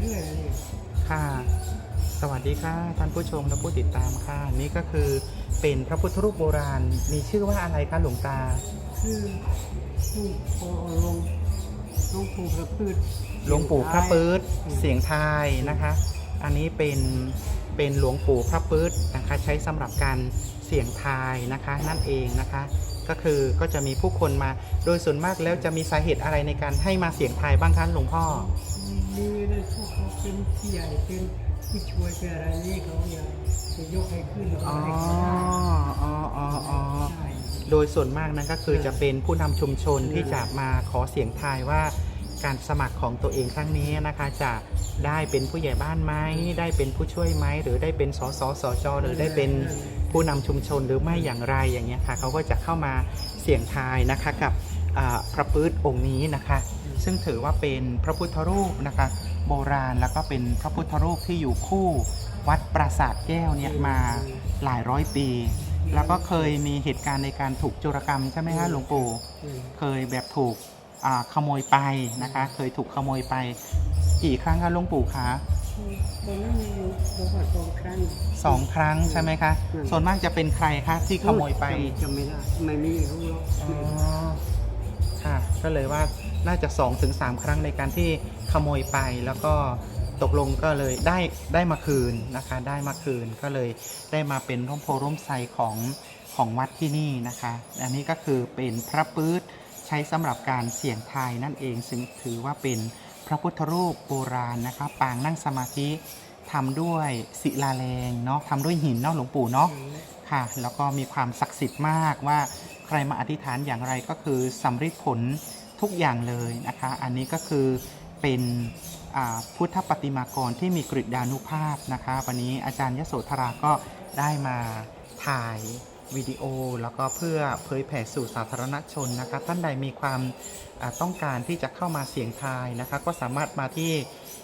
เรื่อยเลยค่ะ สวัสดีค่ะท่านผู้ชมและผู้ติดตามค่ะ นี่ก็คือเป็นพระพุทธรูปโบราณ มีชื่อว่าอะไรคะหลวงตา คือผู้พอลงหลวงปู่พระพืชหลวงปู่พระปื๊ดเสียงทายนะคะ อันนี้เป็นเป็นหลวงปู่พระปื๊ดนะคะ ใช้สำหรับการเสียงทายนะคะ นั่นเองนะคะ ก็คือก็จะมีผู้คนมา โดยส่วนมากแล้วจะมีสาเหตุอะไรในการให้มาเสียงทายบ้างคะหลวงพ่อ มีนะพวกเขาเป็นผู้ใหญ่เป็นผู้ช่วยเป็นอะไรนี่เขาอยากจะยกให้ขึ้นหรืออ๋อให้ขึ้นได้อ๋ออ๋ออ๋อใช่ โดยส่วนมากนั้นก็คือจะเป็นผู้นำชุมชนที่จะมาขอเสียงทายว่าการสมัครของตัวเองครั้งนี้นะคะจะได้เป็นผู้ใหญ่บ้านไหมได้เป็นผู้ช่วยไหมหรือได้เป็นสสสจหรือได้เป็นผู้นำชุมชนหรือไม่อย่างไรอย่างเงี้ยค่ะเขาก็จะเข้ามาเสี่ยงทายนะคะกับอ่า พระปื๊ดองค์นี้นะคะ ซึ่งถือว่าเป็นพระพุทธรูปนะคะ โบราณแล้วก็เป็นพระพุทธรูปที่อยู่คู่วัดปราสาทแก้วเนี่ยมาหลายร้อยปี แล้วก็เคยมีเหตุการณ์ในการถูกโจรกรรมใช่ไหมคะหลวงปู่อืมเคยแบบถูกอ่าขโมยไปนะคะ เคยถูกขโมยไปกี่ครั้งคะหลวงปู่คะตอนนั้นมีอยู่ประมาณสองครั้งสองครั้งใช่ไหมคะอืมส่วนมากจะเป็นใครคะที่ขโมยไปจำไม่ได้ไม่มีรู้หรอกอ๋อ ค่ะก็เลยว่าน่าจะ2อถึงสครั้งในการที่ขโมยไปแล้วก็ตกลงก็เลยได้ได้มาคืนนะคะ ได้มาคืนก็เลยได้มาเป็นร่มโพร่มไทรของของวัดที่นี่นะคะ อันนี้ก็คือเป็นพระปื๊ดใช้สำหรับการเสี่ยงทายนั่นเองซึ่งถือว่าเป็นพระพุทธรูปโบราณนะคะปางนั่งสมาธิทำด้วยศิลาแรงเนาะทำด้วยหินเนาะหลวงปู่เนาะค่ะ แล้วก็มีความศักดิ์สิทธิ์มากว่า ใครมาอธิษฐานอย่างไรก็คือสำเร็จผลทุกอย่างเลยนะคะ อันนี้ก็คือเป็นอ่าพุทธปฏิมากรที่มีกริดานุภาพนะคะ วันนี้อาจารย์ยโสธราก็ได้มาถ่ายวิดีโอ แล้วก็เพื่อเผยแผ่สู่สาธารณชนนะคะ ท่านใดมีความอ่าต้องการที่จะเข้ามาเสี่ยงทายนะคะ ก็สามารถมาที่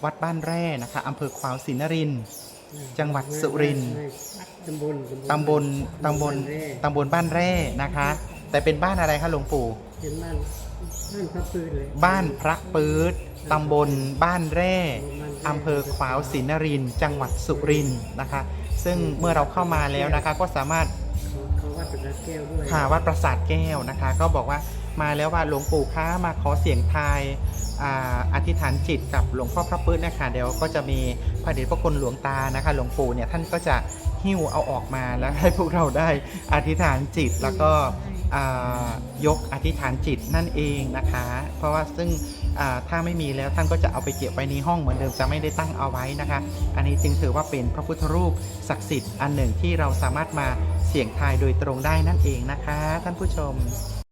วัดบ้านแร่นะคะอำเภอควาวศรีนรินทร์จังหวัดสุรินทร์ตำบลตำบลตำบลตำบลบ้านแร่นะคะ แต่เป็นบ้านอะไรคะหลวงปู่เป็นบ้านบ้านพระปืนเลยบ้านพระปื๊ดตำบลบ้านแร่อำเภอขวาวศรีนรินทร์จังหวัดสุรินทร์นะคะ ซึ่งเมื่อเราเข้ามาแล้วนะคะ ก็สามารถเขาวัดประดับแก้วด้วยค่ะวัดปราสาทแก้วนะคะ ก็บอกว่ามาแล้วว่าหลวงปู่ค้ามาขอเสียงทายอ่าอธิษฐานจิตกับหลวงพ่อพระปื๊ดนะคะเดี๋ยวก็จะมีพระเดชพระคุณหลวงตานะคะ หลวงปู่เนี่ยท่านก็จะหิ้วเอาออกมาแล้วให้พวกเราได้อธิษฐานจิตแล้วก็อ่า ยกอธิษฐานจิตนั่นเองนะคะ เพราะว่าซึ่งถ้าไม่มีแล้วท่านก็จะเอาไปเก็บไว้ในห้องเหมือนเดิมจะไม่ได้ตั้งเอาไว้นะคะ อันนี้จึงถือว่าเป็นพระพุทธรูปศักดิ์สิทธิ์อันหนึ่งที่เราสามารถมาเสี่ยงทายโดยตรงได้นั่นเองนะคะ ท่านผู้ชม